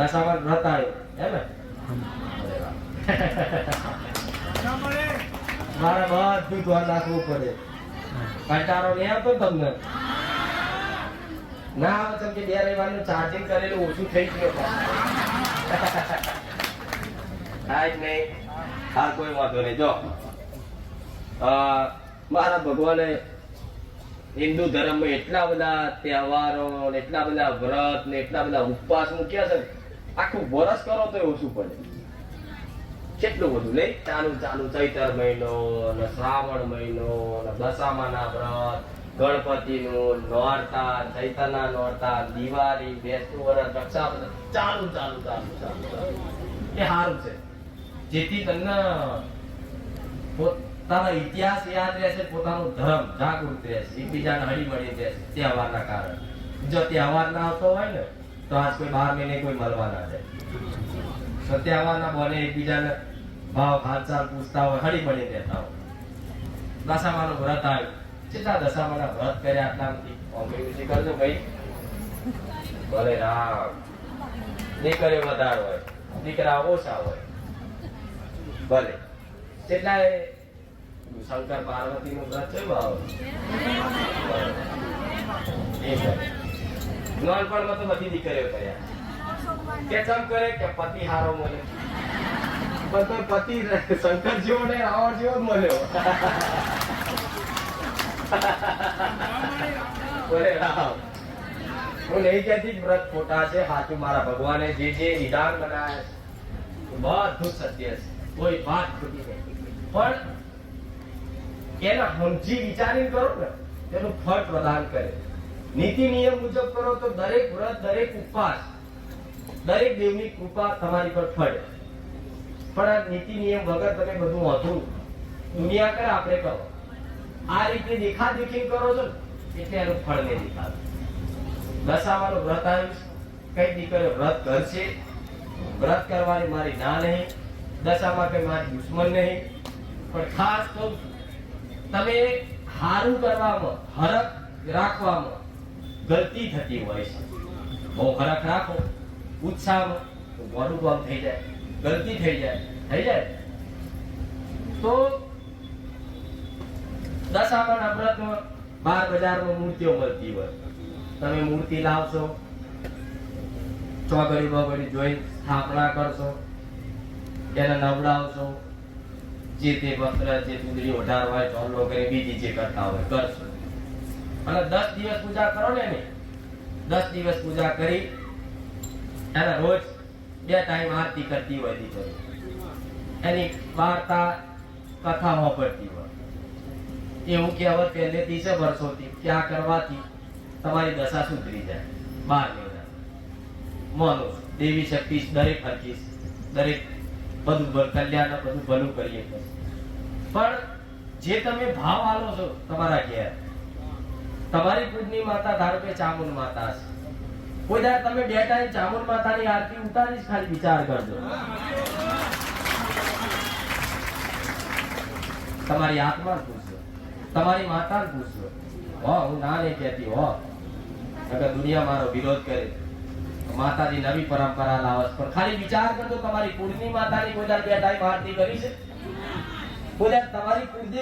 દશામાં વ્રત આવ્યો હે ને? મારે બધું ધ્યાન રાખવું પડે. કંટાળો નહીં આવતો તમને? ના આવે તમ કે બે રવિવારનું ચાર્જિંગ કરેલું, ઓછું થઈ ગયું થાય જ નહીં. હા, કોઈ વાંધો નહીં. જો મારા ભગવાને હિન્દુ ધર્મમાં એટલા બધા તહેવારો એટલા બધા વ્રત ને એટલા બધા ઉપવાસ મૂક્યા છે ને આખું વરસ કરો તો ઓછું પડે કેટલું બધું? નહીં ચાલુ ચાલુ ચૈતર મહિનો, અને શ્રાવણ મહિનો, અને દશામાના વ્રત, ગણપતિનું નોરતા, ચૈતરના નોરતા, દિવાળી, બેસતું વરસ, રક્ષાબંધન, ચાલુ ચાલુ ચાલુ ચાલુ એ સારું છે. જેથી તમને પોતાનો ઇતિહાસ યાદ રહેશે, પોતાનો ધર્મ જાગૃત રહેશે, એકબીજાને હળી મળી રહેશે, તહેવારના કારણે. જો તહેવાર ના આવતો હોય ને તો આજ કોઈ બાર મહિને કોઈ મળવા ના જાય. સત્યાવાના બોલે, એકબીજાને ભાવ, હાલચાલ પૂછતા હોય, હળી મળી રહેતા હોય. દશામાનો વ્રત આવ્યો કેટલા દશામાના વ્રત કર્યા આટલામાંથી ઓગણીસી કરજો ભાઈ? ભલે રામ. દીકરીઓ વધારે હોય. દીકરા ઓછા હોય. ભલે. કેટલા શંકર પાર્વતી નું વ્રત છે ભાવ એ. નાનપણમાં તો બધી દીકરીઓ કર્યા. કે ચમ કરે? કે પતિ હારો મળે. પણ તો પતિ શંકર જેવો ને રાવણ જેવો જ મળ્યો. બોલે રામ. હું નહીં કહેતી વ્રત ખોટા છે, સાચું મારા ભગવાને જે જે નિદાન બનાવ્યા છે. બધું સત્ય છે. કોઈ વાત ખોટી નહીં. પણ એને સમજી વિચારી કરો ને, તેનું ફળ પ્રદાન કરે. નીતિ નિયમ મુજબ કરો તો દરેક વ્રત, દરેક ઉપવાસ, દરેક દેવની કૃપા તમારી પર ફળે. પણ આ નીતિ નિયમ વગર તમે બધું અધૂરું. દુનિયા કર આપણે કરો આ રીતે દેખા દેખી કરો છો એટલે એનું ફળ નહીં દેખાતું. દશામાનું વ્રત આવ્યું છે. કઈ દીકરીઓ વ્રત કરશે. વ્રત કરવાની મારી ના નહીં. દશામાં કઈ મારી દુશ્મન નહીં. પણ ખાસ તો તમે હારું કરવામાં, હરખ રાખવામાં ગલતી થતી હોય છે. બહુ ખરાક રાખો ઉત્સાહમાં તો થઈ જાય, ગલતી થઈ જાય થઈ જાય. તો દશામાના વ્રતમાં બાર બજારમાં મૂર્તિઓ મળતી હોય. તમે મૂર્તિ લાવશો ચોગડી બગડી જોઈ સ્થાપના કરશો એને નવડાવશો, જે તે વસ્ત્ર, જે ચૂંદડી ઓઢાર હોય ચોલ્લો કરી બીજી જે કરતા હોય, કરશો. અને દસ દિવસ પૂજા કરો ને એની. દસ દિવસ પૂજા કરી અને રોજ બે ટાઈમ આરતી કરતી હોય દીકરી. એની વાર્તા કથા વાપરતી હોય. એવું કહેવત પહેલેથી છે વર્ષોથી કે કરવાથી તમારી દશા સુધરી જાય. બાર મહિના. માનો, દેવી શક્તિ દરેક હરકીશ દરેક બધું કલ્યાણ બધું ભલું કરીએ. પણ જે તમે ભાવ આલો છો તમારા ઘેર તમારી પૂજની માતા ધારો કે ચામુન માતા છે. કોઈ દાર તમે બે ટાઈમ ચામુન માતાની આરતી ઉતારી ખાલી વિચાર કરજો. તમારી આત્મા પૂછજો તમારી માતા પૂછજો હો, હું ના નહીં કહેતી, હો. અગર દુનિયા મારો વિરોધ કરે. માતાજી નવી પરંપરા લાવસ પણ ખાલી વિચાર કરજો, તમારી કુળની માતાની કોઈ દાર બે ટાઈમ આરતી કરી છે. કોઈ તમારી કુળદેવી